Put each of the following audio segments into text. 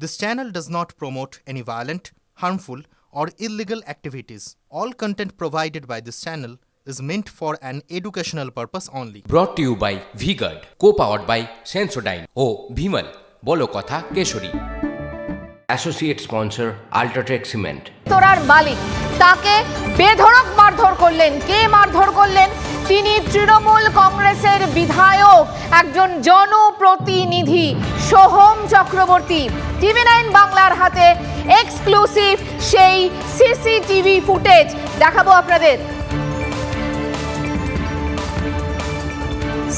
This channel does not promote any violent, harmful, or illegal activities. All content provided by this channel is meant for an educational purpose only. To you by V Guard co powered by Sensodyne ও ভিমল বলো কথা Kesari associate sponsor UltraTech cement তোরার মালিক তাকে বেধড়ক মারধর করলেন কে মারধর করলেন তিনি তৃণমূল কংগ্রেসের বিধায়ক, একজন জনপ্রতিনিধি সোহম চক্রবর্তী। টিভি নাইন বাংলার হাতে এক্সক্লুসিভ সেই সিসিটিভি ফুটেজ। দেখাবো আপনাদের।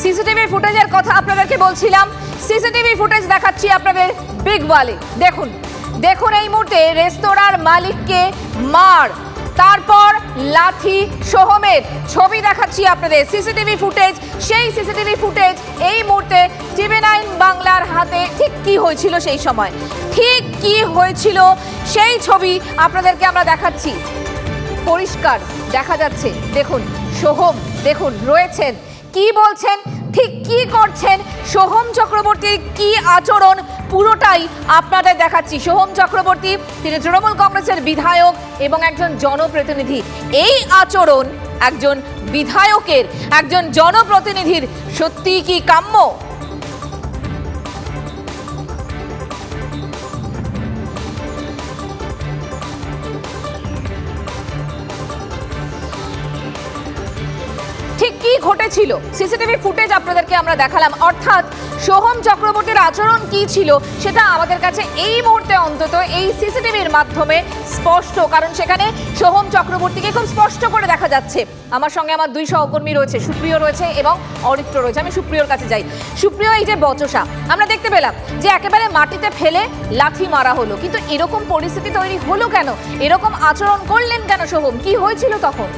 সিসিটিভি ফুটেজের কথা আপনাদেরকে বলছিলাম। সিসিটিভি ফুটেজ দেখাচ্ছি আপনাদের বিগ ওয়ালে দেখুন দেখুন এই মুহূর্তে রেস্তোরাঁর মালিককে মার। তারপর লাঠি সোহমের ছবি দেখাচ্ছি আপনাদের। সিসিটিভি ফুটেজ, সেই সিসিটিভি ফুটেজ এই মুহূর্তে টিভি নাইন বাংলার হাতে ঠিক কি হয়েছিল সেই সময়? ঠিক কি হয়েছিল সেই ছবি আপনাদেরকে আমরা দেখাচ্ছি। পরিষ্কার দেখা যাচ্ছে। দেখুন, সোহম, দেখুন, রয়েছেন। কি বলছেন? ঠিক কি করছেন? সোহম চক্রবর্তীর কি আচরণ? পুরোটাই আপনাদের দেখাচ্ছি। সোহম চক্রবর্তী, তিনি তৃণমূল কংগ্রেসের বিধায়ক এবং একজন জনপ্রতিনিধি। এই আচরণ একজন বিধায়কের, একজন জনপ্রতিনিধির সত্যিই কি কাম্য? ঠিক কি ঘটেছিল? সিসিটিভি ফুটেজ আপনাদেরকে আমরা দেখালাম। অর্থাৎ সোহম চক্রবর্তীর আচরণ কি ছিল সেটা আমাদের কাছে এই মুহূর্তে অন্তত এই সিসিটিভির মাধ্যমে স্পষ্ট। কারণ সেখানে সোহম চক্রবর্তীকে খুব স্পষ্ট করে দেখা যাচ্ছে। আমার সঙ্গে আমার দুই সহকর্মী রয়েছে, সুপ্রিয় রয়েছে এবং অরিত্র রয়েছে। আমি সুপ্রিয়র কাছে যাই। সুপ্রিয়, এই যে বচসা, আমরা দেখতে পেলাম যে একেবারে মাটিতে ফেলে লাথি মারা হলো। কিন্তু এরকম পরিস্থিতি তৈরি হলো কেন? এরকম আচরণ করলেন কেন সোহম? কি হয়েছিল তখন?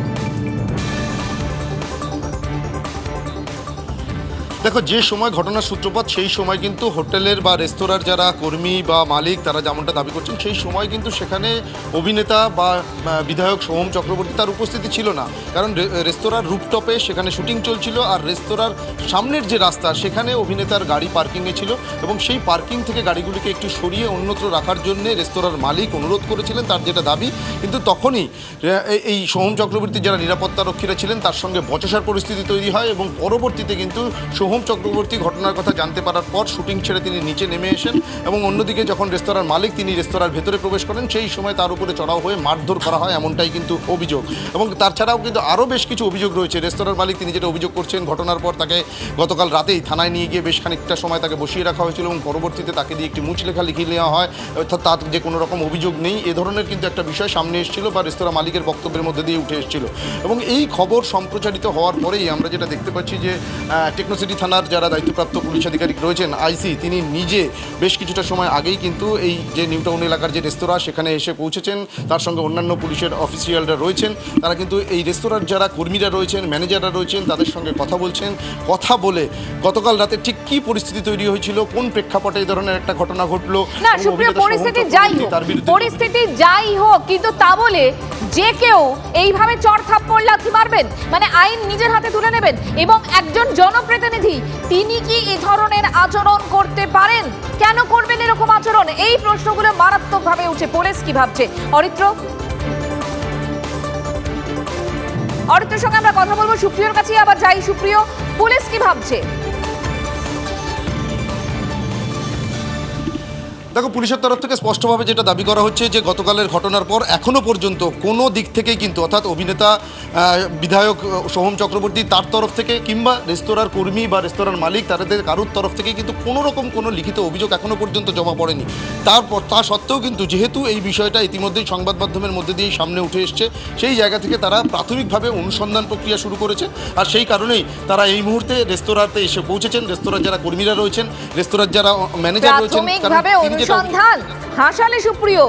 দেখো, যে সময় ঘটনার সূত্রপাত, সেই সময় কিন্তু হোটেলের বা রেস্তোরাঁর যারা কর্মী বা মালিক, তারা যেমনটা দাবি করছেন, সেই সময় কিন্তু সেখানে অভিনেতা বা বিধায়ক সোহম চক্রবর্তী তার উপস্থিতি ছিল না। কারণ রেস্তোরাঁর রুপটপে সেখানে শুটিং চলছিল আর রেস্তোরাঁর সামনের যে রাস্তা, সেখানে অভিনেতার গাড়ি পার্কিংয়ে ছিল এবং সেই পার্কিং থেকে গাড়িগুলিকে একটু সরিয়ে অন্যত্র রাখার জন্য রেস্তোরাঁর মালিক অনুরোধ করেছিলেন তার যেটা দাবি। কিন্তু তখনই এই- সোহম চক্রবর্তী যারা নিরাপত্তা রক্ষীরা ছিলেন, তার সঙ্গে বচসার পরিস্থিতি তৈরি হয় এবং পরবর্তীতে কিন্তু সোহম চক্রবর্তী ঘটনার কথা জানতে পারার পর শুটিং ছেড়ে তিনি নিচে নেমে এসেন এবং অন্যদিকে যখন রেস্তোরাঁর মালিক তিনি রেস্তোরাঁর ভেতরে প্রবেশ করেন, সেই সময় তার উপরে চড়াও হয়ে মারধর করা হয়, এমনটাই কিন্তু অভিযোগ। এবং তাছাড়াও কিন্তু আরও বেশ কিছু অভিযোগ রয়েছে। রেস্তোরাঁর মালিক তিনি যেটা অভিযোগ করছেন, ঘটনার পর তাকে গতকাল রাতেই থানায় নিয়ে গিয়ে বেশ খানিকটা সময় তাকে বসিয়ে রাখা হয়েছিল এবং পরবর্তীতে তাকে দিয়ে একটি মুচ লেখা লিখিয়ে নেওয়া হয়। অর্থাৎ তার যে কোনো রকম অভিযোগ নেই। এ ধরনের কিন্তু একটা বিষয় সামনে এসেছিল বা রেস্তোরাঁ মালিকের বক্তব্যের মধ্যে দিয়ে উঠে এসেছিল। এবং এই খবর সম্প্রচারিত হওয়ার পরেই আমরা যেটা দেখতে পাচ্ছি যে টেকনোসিটি থানার যারা দায়িত্বপ্রাপ্ত পুলিশ আধিকারিক রয়েছেন আইসি তিনি নিজে বেশ কিছুটা সময় আগেই কিন্তু এই যে নিউ টাউন এলাকার যে রেস্তোরাঁ সেখানে এসে পৌঁছেছেন। তার সঙ্গে অন্যান্য পুলিশের অফিসিয়ালরা রয়েছেন। তারা কিন্তু এই রেস্তোরাঁর যারা কর্মীরা রয়েছেন ম্যানেজাররা রয়েছেন তাদের সঙ্গে কথা বলছেন কথা বলে গতকাল রাতে ঠিক কী পরিস্থিতি তৈরি হয়েছিল কোন প্রেক্ষাপটে এই ধরনের একটা ঘটনা ঘটলো না সুপ্রিয় পরিস্থিতি যাই হোক পরিস্থিতি যাই হোক কিন্তু তা বলে যে কেউ এইভাবে চড় থাপ্পড় লাথি মারবেন মানে আইন নিজের হাতে তুলে নেবেন এবং একজন জনপ্রতিনিধি তিনি কি এ ধরনের আচরণ করতে পারেন? কেন করবেন এরকম আচরণ? এই প্রশ্নগুলো মারাত্মকভাবে উঠে পুলিশ কি ভাবছে? অরিত্র? অরিত্রের সঙ্গে আমরা কথা বলব। সুপ্রিয়র কাছে আবার যাই। সুপ্রিয়, পুলিশ কি ভাবছে? দেখো পুলিশের তরফ থেকে স্পষ্টভাবে যেটা দাবি করা হচ্ছে যে গতকালের ঘটনার পর এখনও পর্যন্ত কোনো দিক থেকেই কিন্তু অর্থাৎ অভিনেতা বিধায়ক সোহম চক্রবর্তী তার তরফ থেকে কিংবা রেস্তোরাঁর কর্মী বা রেস্তোরাঁর মালিক তাদের কারুর তরফ থেকে কিন্তু কোনো রকম কোনো লিখিত অভিযোগ এখনও পর্যন্ত জমা পড়েনি। তারপর তা সত্ত্বেও কিন্তু যেহেতু এই বিষয়টা ইতিমধ্যেই সংবাদ মাধ্যমের মধ্যে দিয়েই সামনে উঠে এসছে সেই জায়গা থেকে তারা প্রাথমিকভাবে অনুসন্ধান প্রক্রিয়া শুরু করেছে আর সেই কারণেই তারা এই মুহূর্তে রেস্তোরাঁতে এসে পৌঁছেছেন। রেস্তোরাঁর যারা কর্মীরা রয়েছেন রেস্তোরাঁর যারা ম্যানেজার রয়েছেন কারণ অনুসন্ধান হাসালে সুপ্রিয়,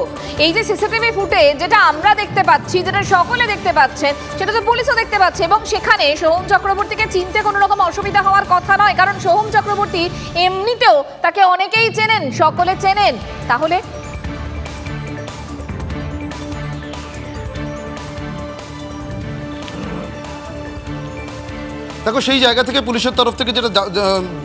এই যে সিসিটিভি ফুটে যেটা আমরা দেখতে পাচ্ছি, যেটা সকলে দেখতে পাচ্ছেন, সেটা তো পুলিশও দেখতে পাচ্ছে এবং সেখানে সোহম চক্রবর্তীকে চিনতে কোনো রকম অসুবিধা হওয়ার কথা নয়, কারণ সোহম চক্রবর্তী এমনিতেও তাকে অনেকেই চেনেন, সকলে চেনেন। তাহলে দেখো, সেই জায়গা থেকে পুলিশের তরফ থেকে যেটা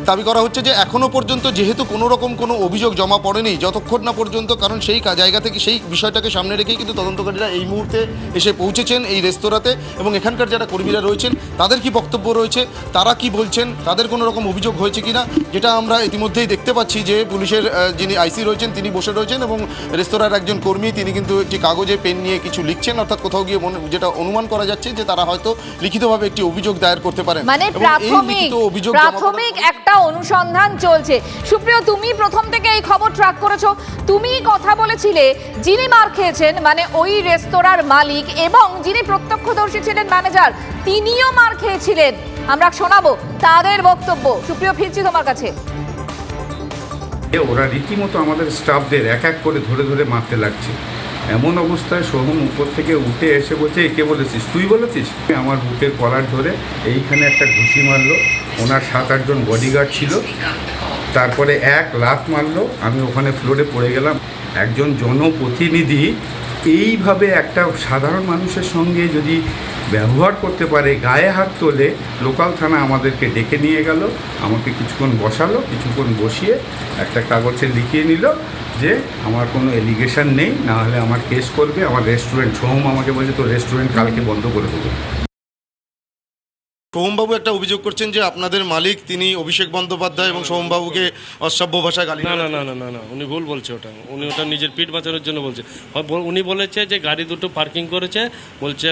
দাবি করা হচ্ছে যে এখনও পর্যন্ত যেহেতু কোনো রকম কোনো অভিযোগ জমা পড়েনি, যতক্ষণ না পর্যন্ত, কারণ সেই জায়গা থেকে সেই বিষয়টাকে সামনে রেখেই কিন্তু তদন্তকারীরা এই মুহূর্তে এসে পৌঁছেছেন এই রেস্তোরাঁতে এবং এখানকার যারা কর্মীরা রয়েছেন, তাদের কি বক্তব্য রয়েছে, তারা কি বলছেন, তাদের কোনো রকম অভিযোগ হয়েছে কিনা, যেটা আমরা ইতিমধ্যেই দেখতে পাচ্ছি যে পুলিশের যিনি আইসি রয়েছেন, তিনি বসে রয়েছেন এবং রেস্তোরাঁর একজন কর্মী, তিনি কিন্তু একটি কাগজে পেন নিয়ে কিছু লিখছেন, অর্থাৎ কোথাও গিয়ে যেটা অনুমান করা যাচ্ছে যে তারা হয়তো লিখিতভাবে একটি অভিযোগ দায়ের করতে পারেন। মানে প্রাথমিক প্রাথমিক একটা অনুসন্ধান চলছে। সুপ্রিয় তুমি প্রথম থেকে এই খবর ট্র্যাক করেছ। তুমি কথা বলেছিলে যিনি মার খেয়েছেন মানে ওই রেস্তোরাঁর মালিক এবং যিনি প্রত্যক্ষদর্শী ছিলেন ম্যানেজার তিনিও মার খেয়েছিলেন। আমরা শোনাবো তাদের বক্তব্য। সুপ্রিয় ফিরছি তোমার কাছে। ওরা রীতিমতো আমাদের স্টাফদের এক এক করে ধরে ধরে মারতে লাগছে। এমন অবস্থায় সোহম উপর থেকে উঠে এসে বলছে একে বলেছিস? তুই বলেছিস? আমার বুকের কলার ধরে এইখানে একটা ঘুষি মারলো। ওনার সাত আটজন বডিগার্ড ছিল। তারপরে এক লাত মারলো। আমি ওখানে ফ্লোরে পড়ে গেলাম। একজন জনপ্রতিনিধি এইভাবে একটা সাধারণ মানুষের সঙ্গে যদি ব্যবহার করতে পারে, গায়ে হাত তোলে, লোকাল থানা আমাদেরকে ডেকে নিয়ে গেল, আমাকে কিছুক্ষণ বসালো, কিছুক্ষণ বসিয়ে একটা কাগজে লিখিয়ে নিল যে আমার কোনো এলিগেশন নেই, না হলে আমার কেস করবে, আমার রেস্টুরেন্ট হোম আমাকে বলছে তো রেস্টুরেন্ট কালকে বন্ধ করে দেবো। সোহমবাবু একটা অভিযোগ করছেন যে আপনাদের মালিক তিনি অভিষেক বন্দ্যোপাধ্যায় এবং সোহমবাবুকে অসভ্য ভাষায় গালি না না না না না না উনি ভুল বলছে ওটা। উনি ওটা নিজের পিঠ বাঁচানোর জন্য বলছে। উনি বলেছে যে গাড়ি দুটো পার্কিং করেছে বলছে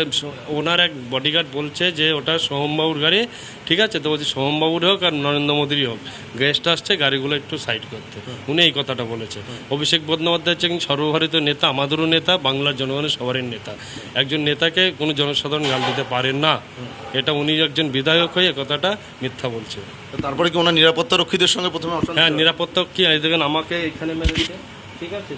ওনার এক বডিগার্ড বলছে যে ওটা সোহমবাবুর গাড়ি ঠিক আছে? তো বলছে সোহমবাবুর হোক আর নরেন্দ্র মোদীরই হোক। গেস্ট আসছে গাড়িগুলো একটু সাইড করতে। উনি এই কথাটা বলেছে। অভিষেক বন্দ্যোপাধ্যায় হচ্ছে সর্বভারতীয় নেতা আমাদেরও নেতা বাংলার জনগণের সবারই নেতা। একজন নেতাকে কোনো জনসাধারণ গাল দিতে পারেন না। এটা উনি একজন বিধায়ক হয়ে কথাটা মিথ্যা বলছে তারপরে কি ওনার নিরাপত্তা রক্ষীদের সঙ্গে প্রথমে হ্যাঁ হয়? নিরাপত্তা কি এই দেখেন আমাকে এখানে মেরেছে ঠিক আছে?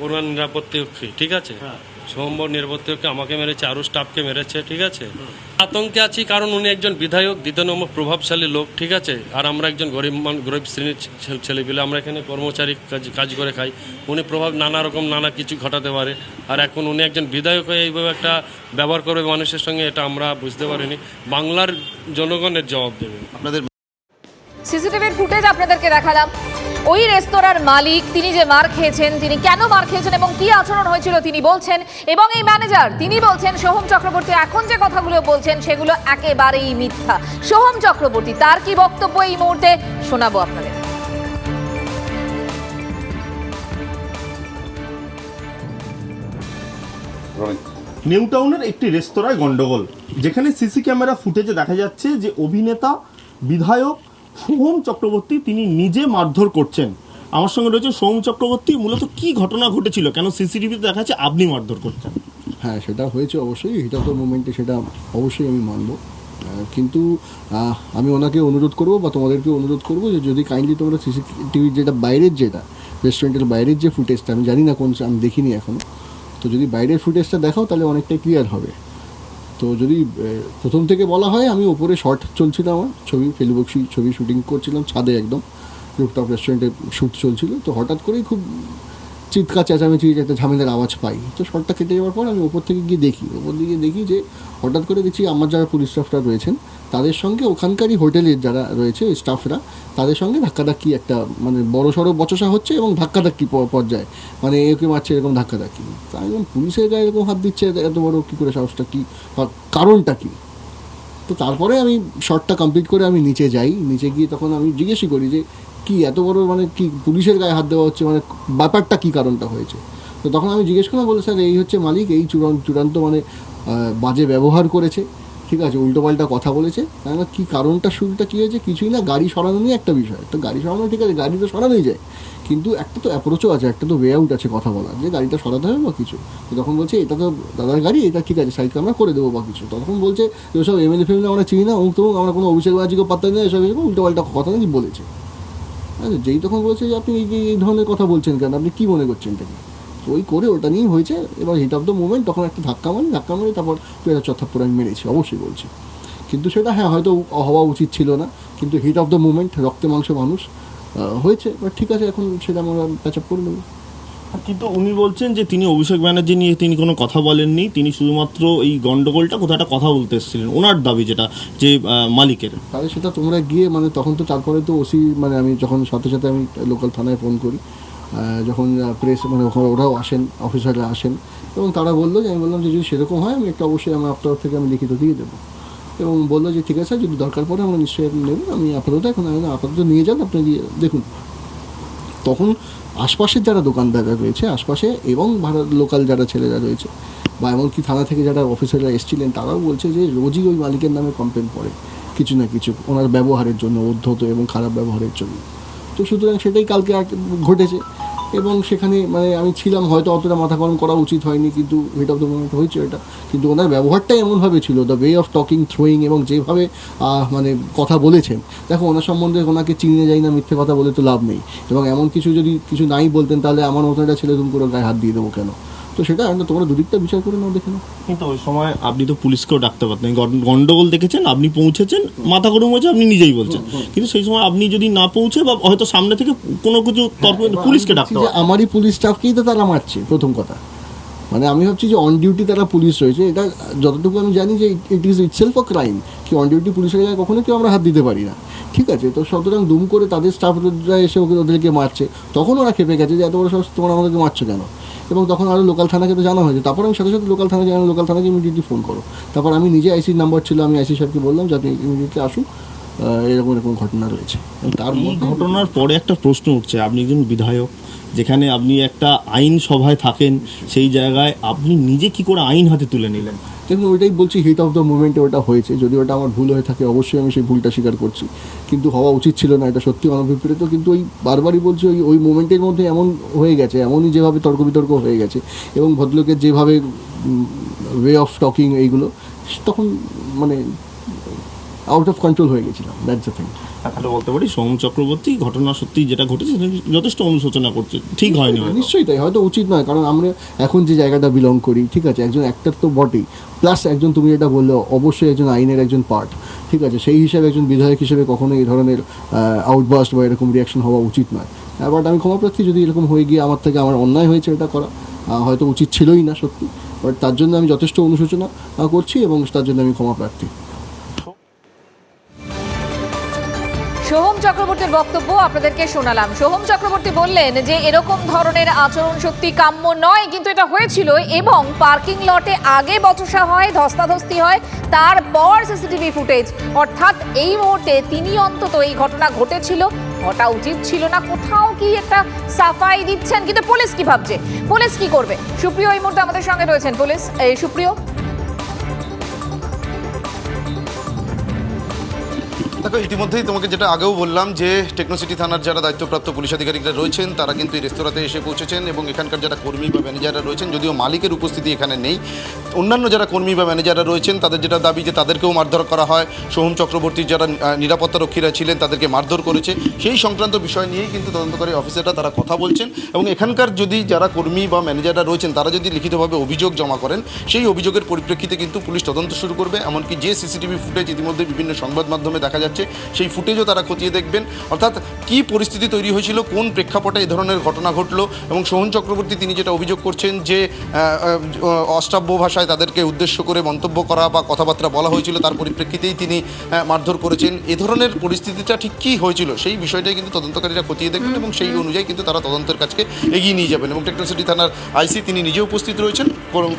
ওনার নিরাপত্তা রক্ষী ঠিক আছে সোমবার নিরাপত্তা রক্ষী আমাকে মেরেছে আরও স্টাফকে মেরেছে ঠিক আছে? আতঙ্কে আছি কারণ উনি একজন বিধায়ক দ্বিতীয় নম্বর প্রভাবশালী লোক ঠিক আছে? আর আমরা একজন গরিব মান- গরিব শ্রেণির ছে- ছেলেপিলে আমরা এখানে কর্মচারী কাজ কাজ করে খাই। উনি প্রভাব নানা রকম নানা কিছু ঘটাতে পারে। আর এখন উনি একজন বিধায়ক হয়ে এইভাবে একটা ব্যবহার করবে মানুষের সঙ্গে এটা আমরা বুঝতে পারিনি। বাংলার জনগণের জবাব দেবে। আপনাদের সিসিটিভির ফুটেজ আপনাদেরকে দেখালাম। ওই রেস্তোরাঁর মালিক, তিনি যে মার খেয়েছেন, তিনি কেন মার খেয়েছেন এবং কি আচরণ হয়েছিল তিনি বলছেন এবং এই ম্যানেজার, তিনি বলছেন, সোহম চক্রবর্তী এখন যে কথাগুলো বলছেন, সেগুলো একেবারেই মিথ্যা। সোহম চক্রবর্তী, তার কি বক্তব্য এই মুহূর্তে? শোনাবো আপনাদের। নিউ টাউনের একটি রেস্তোরাঁয় গন্ডগোল যেখানে সিসি ক্যামেরা ফুটেজে দেখা যাচ্ছে যে অভিনেতা, বিধায়ক সোহম চক্রবর্তী তিনি নিজে মারধর করছেন। আমার সঙ্গে রয়েছে সোহম চক্রবর্তী, মূলত কি ঘটনা ঘটেছিল? কেন সিসিটিভিতে দেখা যাচ্ছে আপনি মারধর করছেন? হ্যাঁ সেটা হয়েছে অবশ্যই, এটা তো মুমেন্টে সেটা অবশ্যই আমি মানব। কিন্তু আমি ওনাকে অনুরোধ করব বা তোমাদেরকে অনুরোধ করব যে যদি কাইন্ডলি তোমরা সিসিটিভির যেটা বাইরের যেটা রেস্টুরেন্টের বাইরের যে ফুটেজটা আমি জানি না কোন, আমি দেখিনি এখনও তো যদি বাইরের ফুটেজটা দেখাও তাহলে অনেকটাই ক্লিয়ার হবে। তো যদি প্রথম থেকে বলা হয়, আমি ওপরে শর্ট চলছিল আমার, ছবি ফেলিবক্সি ছবি শুটিং করছিলাম ছাদে একদম রুপটপ রেস্টুরেন্টে শ্যুট চলছিল, তো হঠাৎ করেই খুব চিৎকার চেঁচামেচি একটা ঝামেলার আওয়াজ পাই। তো শর্টটা কেটে যাওয়ার পর আমি ওপর থেকে গিয়ে দেখি। ওপর দিকে দেখি যে হঠাৎ করে দেখছি আমার যারা পুলিশ স্টাফরা রয়েছেন তাদের সঙ্গে ওখানকারই হোটেলের যারা রয়েছে স্টাফরা তাদের সঙ্গে ধাক্কাধাক্কি একটা মানে বড় সড়ো বচসা হচ্ছে এবং ধাক্কাধাক্কি পর্যায়ে। মানে একে মারছে এরকম ধাক্কাধাক্কি। তা বললাম, পুলিশের গায়ে এরকম হাত দিচ্ছে এত বড় কী করে সাহসটা কী কারণটা কী? তো তারপরে আমি শর্টটা কমপ্লিট করে আমি নিচে যাই। নিচে গিয়ে তখন আমি জিজ্ঞেসই করি যে, কি এত বড় মানে কি পুলিশের গায়ে হাত দেওয়া হচ্ছে? মানে ব্যাপারটা কী কারণটা হয়েছে? তো তখন আমি জিজ্ঞেস করলাম বলে স্যার, এই হচ্ছে মালিক, এই চূড়ান্ত মানে বাজে ব্যবহার করেছে। ঠিক আছে উল্টোপাল্টা কথা বলেছে। কেননা কী কারণটা, শুরুটা কী হয়েছে কিছুই না, গাড়ি সরানো নিয়ে একটা বিষয়। তো গাড়ি সরানো, ঠিক আছে, গাড়ি তো সরানোই যায়। কিন্তু একটা তো অ্যাপ্রোচও আছে, একটা তো ওয়ে আউট আছে কথা বলার, যে গাড়িটা সরাতে হবে বা কিছু। তো তখন বলছে, এটা তো দাদার গাড়ি, এটা ঠিক আছে সাইডকে আমরা করে দেবো বা কিছু। তখন বলছে যে ওসব এমএলএ ফেমএলএ আমরা চিনি না, অমুক তমুক, আমরা কোনো অভিষেক বাজিকে পাত্তা দিই না, এসব এরকম উল্টোপাল্টা কথা নাকি বলেছে? যেই তখন বলছে যে, আপনি এই ধরনের কথা বলছেন কেন? আপনি কী মনে করছেন এটা নিয়ে? তো ওই করে ওটা নিয়েই হয়েছে। এবার হিট অফ দ্য মুভমেন্ট তখন একটা ধাক্কা মারি ধাক্কা মারি তারপর পেটা চত্থাপ্পর আমি মেরেছি অবশ্যই বলছি। কিন্তু সেটা হ্যাঁ হয়তো হওয়া উচিত ছিল না কিন্তু হিট অফ দ্য মুভমেন্ট রক্তে মাংস মানুষ হয়েছে। বাট ঠিক আছে এখন সেটা আমরা প্যাচ আপ করে নেব। কিন্তু উনি বলছেন যে তিনি অভিষেক ব্যানার্জি নিয়ে তিনি কোনো কথা বলেননি তিনি শুধুমাত্র এই গন্ডগোলটা কোথাও একটা কথা বলতে এসেছিলেন ওনার দাবি যেটা যে মালিকের। তাহলে সেটা তোমরা গিয়ে মানে তখন তো তারপরে তো ওসি মানে আমি যখন সাথে সাথে আমি লোকাল থানায় ফোন করি যখন প্রেস মানে ওরাও আসেন অফিসাররা আসেন, এবং তারা বলল যে, আমি বললাম যে যদি সেরকম হয়, আমি একটা অবশ্যই আমার আপনার থেকে আমি লিখিত দিয়ে দেবো। এবং বলল যে, ঠিক আছে, যদি দরকার পড়ে আমরা নিশ্চয়ই নেবেন, আমি আপাতত এখন আপাতত নিয়ে যান, আপনি গিয়ে দেখুন। তখন আশপাশের যারা দোকানদাররা রয়েছে, আশপাশে এবং ভারত লোকাল যারা ছেলেরা রয়েছে, বা এমনকি থানা থেকে যারা অফিসাররা এসেছিলেন, তারাও বলছে যে, রোজই ওই মালিকের নামে কমপ্লেন পড়ে, কিছু না কিছু, ওনার ব্যবহারের জন্য উদ্ধত এবং খারাপ ব্যবহারের জন্য। তো সুতরাং সেটাই কালকে ঘটেছে। এবং সেখানে মানে আমি ছিলাম, হয়তো অতটা মাথা গরম করা উচিত হয়নি, কিন্তু হিট অফ দ্য মোমেন্ট হয়েছে এটা। কিন্তু ওনার ব্যবহারটাই এমনভাবে ছিল the way of talking throwing এবং যেভাবে মানে কথা বলেছেন। দেখো, ওনার সম্বন্ধে ওনাকে চিনিয়ে যাই না মিথ্যে কথা বলে তো লাভ নেই। এবং এমন কিছু যদি কিছু নাই বলতেন, তাহলে আমার মতো একটা ছেলে তুমি করে গায়ে হাত দিয়ে দেবো কেন? তো সেটা না তোমরা দুদিকটা বিচার করে নাও দেখে নাও। কিন্তু ওই সময় আপনি তো পুলিশকেও ডাকতে পারতেন। গন্ড- গন্ডগোল দেখেছেন? আপনি পৌঁছেছেন মাথা গরম হয়েছে আপনি নিজেই বলছেন। কিন্তু সেই সময় আপনি যদি না পৌঁছে বা হয়তো সামনে থেকে কোনো কিছু তর্ক পুলিশকে ডাকতে যে আমারই পুলিশ স্টাফকেই তো তারা মারছে প্রথম কথা। মানে আমি ভাবছি যে অন ডিউটি তারা পুলিশ রয়েছে। এটা যতটুকু আমি জানি যে it is itself a crime কি অন ডিউটি পুলিশের গায়ে কখনো কেউ আমরা হাত দিতে পারি না। ঠিক আছে তো সুতরাং দুম করে তাদের স্টাফরা এসে ওকে ওদেরকে মারছে। তখন ওরা খেপে গেছে যে এত বড় সাহস তোমরা আমাদেরকে মারছো কেন? এবং তখন আরও লোকাল থানাকে তো জানা হয়েছে তারপর আমি সাথে সাথে লোকাল থানাকে জানালাম লোকাল থানাকে ইমিডিয়েটলি ফোন করো। তারপর আমি নিজে আইসির নাম্বার ছিল আমি আইসি সাহেবকে বললাম যে আপনি ইমিডিয়েটলি আসুন এরকম এরকম ঘটনা রয়েছে। তার মধ্যে ঘটনার পরে একটা প্রশ্ন উঠছে আপনি একজন বিধায়ক যেখানে আপনি একটা আইন সভায় থাকেন সেই জায়গায় আপনি নিজে কি করে আইন হাতে তুলে নিলেন? দেখুন ওইটাই বলছি হিট অফ দ্য মুভমেন্টে ওটা হয়েছে। যদি ওটা আমার ভুল হয়ে থাকে, অবশ্যই আমি সেই ভুলটা স্বীকার করছি। কিন্তু হওয়া উচিত ছিল না, এটা সত্যি অনভিপ্রেত কিন্তু ওই বারবারই বলছি, ওই ওই মোমেন্টের মধ্যে এমন হয়ে গেছে, এমনই যেভাবে তর্ক বিতর্ক হয়ে গেছে, এবং ভদ্রলোকের যেভাবে ওয়ে অফ টকিং এইগুলো, তখন মানে আউট অফ কন্ট্রোল হয়ে গেছিলাম দ্যাটস দ্য থিং তাহলে বলতে পারি সোম চক্রবর্তী ঘটনা সত্যি যেটা ঘটেছে যথেষ্ট অনুশোচনা করছে। ঠিক হয়নি হয়তো। নিশ্চয়ই তাই হয়তো উচিত নয় কারণ আমরা এখন যে জায়গাটা বিলং করি ঠিক আছে একজন অ্যাক্টর তো বটেই প্লাস একজন তুমি যেটা বললে অবশ্যই একজন আইনের একজন পার্ট ঠিক আছে সেই হিসাবে একজন বিধায়ক হিসেবে কখনো এই ধরনের আউটবাস্ট বা এরকম রিয়াকশন হওয়া উচিত নয়। বাট আমি ক্ষমাপ্রার্থী যদি এরকম হয়ে গিয়ে আমার থেকে আমার অন্যায় হয়েছে এটা করা হয়তো উচিত ছিলই না সত্যি বাট তার জন্য আমি যথেষ্ট অনুশোচনা করছি এবং তার জন্য আমি ক্ষমাপ্রার্থী সোহম চক্রবর্তীর বক্তব্য আপনাদেরকে শোনালাম। সোহম চক্রবর্তী বললেন যে, এরকম ধরনের আচরণ সত্যি কাম্য নয়, কিন্তু এটা হয়েছিল এবং পার্কিং লটে আগে বচসা হয়, ধস্তাধস্তি হয়, তারপর সিসিটিভি ফুটেজ। অর্থাৎ এই মুহূর্তে তিনি অন্তত এই ঘটনা ঘটেছিল। ঘটা উচিত ছিল না, কোথাও কি একটা সাফাই দিচ্ছেন, কিন্তু পুলিশ কি ভাবছে? পুলিশ কি করবে? সুপ্রিয়, এই মুহূর্তে আমাদের সঙ্গে রয়েছেন পুলিশ সুপ্রিয়। দেখো ইতিমধ্যেই তোমাকে যেটা আগেও বললাম যে টেকনোসিটি থানার যারা দায়িত্বপ্রাপ্ত পুলিশ আধিকারিকরা রয়েছেন, তারা কিন্তু এই রেস্তোরাঁতে এসে পৌঁছেছেন এবং এখানকার যারা কর্মী বা ম্যানেজাররা রয়েছেন, যদিও মালিকের উপস্থিতি এখানে নেই, অন্যান্য যারা কর্মী বা ম্যানেজাররা রয়েছেন, তাদের যেটা দাবি যে তাদেরকেও মারধর করা হয়। সোহম চক্রবর্তীর যারা নিরাপত্তা রক্ষীরা ছিলেন, তাদেরকে মারধর করেছে। সেই সংক্রান্ত বিষয় নিয়েই কিন্তু তদন্তকারী অফিসাররা তারা কথা বলছেন এবং এখানকার যদি যারা কর্মী বা ম্যানেজাররা রয়েছেন, তারা যদি লিখিতভাবে অভিযোগ জমা করেন, সেই অভিযোগের পরিপ্রেক্ষিতে কিন্তু পুলিশ তদন্ত শুরু করবে। এমনকি যে সিসিটিভি ফুটেজ ইতিমধ্যে বিভিন্ন সংবাদ মাধ্যমে দেখা যাচ্ছে সেই ফুটেজও তারা খতিয়ে দেখবেন। অর্থাৎ কি পরিস্থিতি তৈরি হয়েছিল কোন প্রেক্ষাপটে এই ধরনের ঘটনা ঘটলো এবং সোহন চক্রবর্তী তিনি যেটা অভিযোগ করছেন যে অষ্টাব্য ভাষায় তাদেরকে উদ্দেশ্য করে মন্তব্য করা বা কথাবার্তা বলা হয়েছিল তার পরিপ্রেক্ষিতেই তিনি মারধর করেছেন। এ ধরনের পরিস্থিতিটা ঠিক কী হয়েছিল সেই বিষয়টাই কিন্তু তদন্তকারীরা খতিয়ে দেখবেন এবং সেই অনুযায়ী কিন্তু তারা তদন্তের কাজকে এগিয়ে নিয়ে যাবেন এবং টেকনোসিটি থানার আইসি তিনি নিজে উপস্থিত রয়েছেন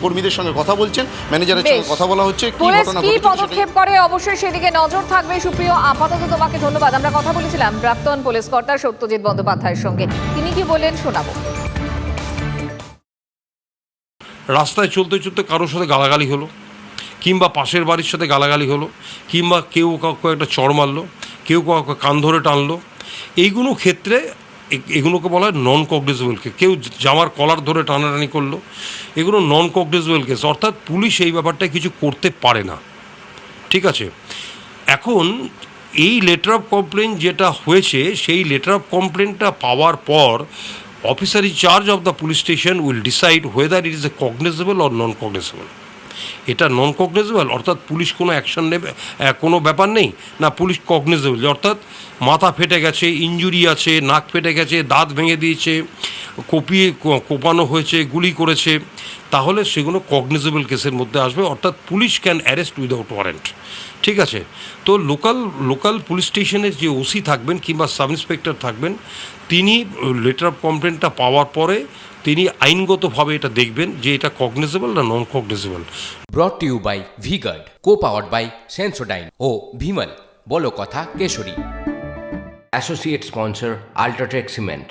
কর্মীদের সঙ্গে কথা বলছেন ম্যানেজারের সঙ্গে কথা বলা হচ্ছে কি ঘটনা কি পদক্ষেপ করে? অবশ্যই সেদিকে নজর থাকবে সুপ্রিয় আপাতত তোমাকে ধন্যবাদ। আমরা কথা বলেছিলাম প্রাক্তন পুলিশ কর্তা সত্যজিৎ বন্দ্যোপাধ্যায়ের সঙ্গে। তিনি কি বললেন শোনাবো। রাস্তায় চলতে চলতে কারোর সাথে গালাগালি হলো, কিংবা পাশের বাড়ির সাথে গালাগালি হলো, কিংবা কেউ কাউকে একটা চড় মারলো, কেউ কাউকে কান ধরে টানলো, এইগুলো ক্ষেত্রে এগুলোকে বলা হয় নন কগনিজেবল কেস কেউ জামার কলার ধরে টানাটানি করল, এগুলো নন কগনিজেবল কেস অর্থাৎ পুলিশ এই ব্যাপারটায় কিছু করতে পারে না। ঠিক আছে? এখন এই লেটার অফ কমপ্লেন যেটা হয়েছে, সেই লেটার অফ কমপ্লেনটা পাওয়ার পর officer in charge of the police station will decide whether it is a cognizable or non cognizable এটা নন কগনেজেবল অর্থাৎ পুলিশ কোনো অ্যাকশন নেবে কোনো ব্যাপার নেই, না পুলিশ কগনেজেবল অর্থাৎ মাথা ফেটে গেছে ইঞ্জুরি আছে, নাক ফেটে গেছে, দাঁত ভেঙে দিয়েছে, কপিয়ে কোপানো হয়েছে, গুলি করেছে, তাহলে সেগুলো কগনিজেবল কেসের মধ্যে আসবে, অর্থাৎ police can arrest without warrant ঠিক আছে? তো লোকাল লোকাল পুলিশ স্টেশনের যে ওসি থাকবেন কিংবা সাব ইন্সপেক্টর থাকবেন, তিনি লেটার অফ কমপ্লেনটা পাওয়ার পরে তিনি আইনগতভাবে এটা দেখবেন যে এটা কগনিজেবল না non cognizable brought to you by V Guard co powered by Sensodyne ও ভিমল বলো কথা Kesari. Associate sponsor UltraTech cement